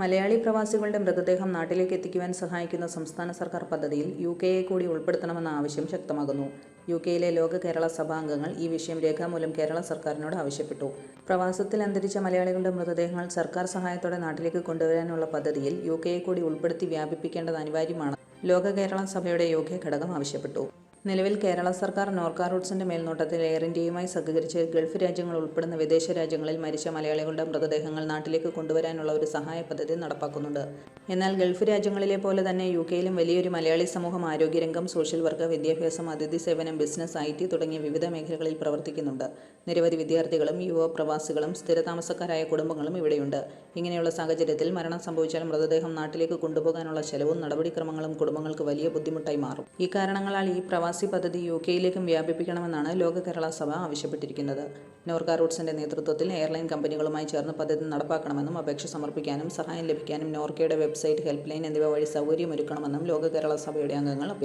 മലയാളി പ്രവാസികളുടെ മൃതദേഹം നാട്ടിലേക്ക് എത്തിക്കുവാൻ സഹായിക്കുന്ന സംസ്ഥാന സർക്കാർ പദ്ധതിയിൽ യു കെയെ കൂടി ഉൾപ്പെടുത്തണമെന്ന ആവശ്യം ശക്തമാകുന്നു. യു കെയിലെ ലോക കേരള സഭാ അംഗങ്ങൾ ഈ വിഷയം രേഖാമൂലം കേരള സർക്കാരിനോട് ആവശ്യപ്പെട്ടു. പ്രവാസത്തിൽ അന്തരിച്ച മലയാളികളുടെ മൃതദേഹങ്ങൾ സർക്കാർ സഹായത്തോടെ നാട്ടിലേക്ക് കൊണ്ടുവരാനുള്ള പദ്ധതിയിൽ യു കെയെ കൂടി ഉൾപ്പെടുത്തി വ്യാപിപ്പിക്കേണ്ടത് അനിവാര്യമാണ്. ലോക കേരള സഭയുടെ യോഗ്യ ഘടകം ആവശ്യപ്പെട്ടു. നിലവിൽ കേരള സർക്കാർ നോർക്ക റൂട്ട്സിന്റെ മേൽനോട്ടത്തിൽ എയർ ഇന്ത്യയുമായി സഹകരിച്ച് ഗൾഫ് രാജ്യങ്ങൾ ഉൾപ്പെടുന്ന വിദേശ രാജ്യങ്ങളിൽ മരിച്ച മലയാളികളുടെ മൃതദേഹങ്ങൾ നാട്ടിലേക്ക് കൊണ്ടുവരാനുള്ള ഒരു സഹായ പദ്ധതി നടപ്പാക്കുന്നുണ്ട്. എന്നാൽ ഗൾഫ് രാജ്യങ്ങളിലെ പോലെ തന്നെ യു കെയിലും വലിയൊരു മലയാളി സമൂഹം ആരോഗ്യരംഗം സോഷ്യൽ വർക്ക് വിദ്യാഭ്യാസം അതിഥി സേവനം ബിസിനസ് ഐ ടി തുടങ്ങിയ വിവിധ മേഖലകളിൽ പ്രവർത്തിക്കുന്നുണ്ട്. നിരവധി വിദ്യാർത്ഥികളും യുവ പ്രവാസികളും സ്ഥിരതാമസക്കാരായ കുടുംബങ്ങളും ഇവിടെയുണ്ട്. ഇങ്ങനെയുള്ള സാഹചര്യത്തിൽ മരണം സംഭവിച്ചാൽ മൃതദേഹം നാട്ടിലേക്ക് കൊണ്ടുപോകാനുള്ള ചെലവും നടപടിക്രമങ്ങളും കുടുംബങ്ങൾക്ക് വലിയ ബുദ്ധിമുട്ടായി മാറും. ഈ കാരണങ്ങളാൽ ഈ പ്രവാസി പദ്ധതി യു കെയിലേക്കും വ്യാപിപ്പിക്കണമെന്നാണ് ലോക കേരള സഭ ആവശ്യപ്പെട്ടിരിക്കുന്നത്. നോർക്ക റൂട്ട്സിന്റെ നേതൃത്വത്തിൽ എയർലൈൻ കമ്പനികളുമായി ചേർന്ന് പദ്ധതി നടപ്പാക്കണമെന്നും അപേക്ഷ സമർപ്പിക്കാനും സഹായം ലഭിക്കാനും നോർക്കയുടെ വെബ്സൈറ്റ് ഹെൽപ്പ് ലൈൻ എന്നിവ വഴി സൗകര്യമൊരുക്കണമെന്നും ലോക കേരള സഭയുടെ അംഗങ്ങൾ അഭ്യർത്ഥിച്ചു.